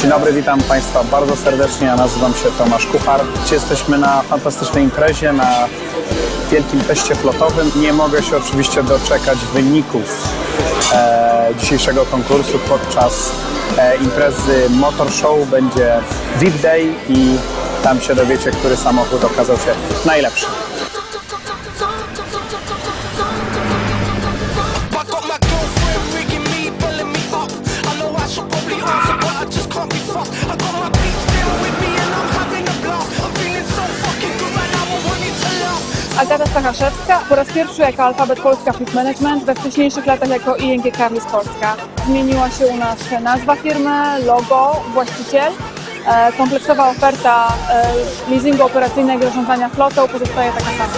Dzień dobry, witam Państwa bardzo serdecznie. Ja nazywam się Tomasz Kuchar. Jesteśmy na fantastycznej imprezie, na wielkim teście flotowym. Nie mogę się oczywiście doczekać wyników e, dzisiejszego konkursu podczas e, imprezy Motor Show. Będzie VIP Day i tam się dowiecie, który samochód okazał się najlepszy. Agata Stachaszewska, po raz pierwszy jako Alfabet Polska Fleet Management, we wcześniejszych latach jako ING Carlis Polska. Zmieniła się u nas nazwa firmy, logo, właściciel. E, Kompleksowa oferta e, leasingu operacyjnego i zarządzania flotą pozostaje taka sama.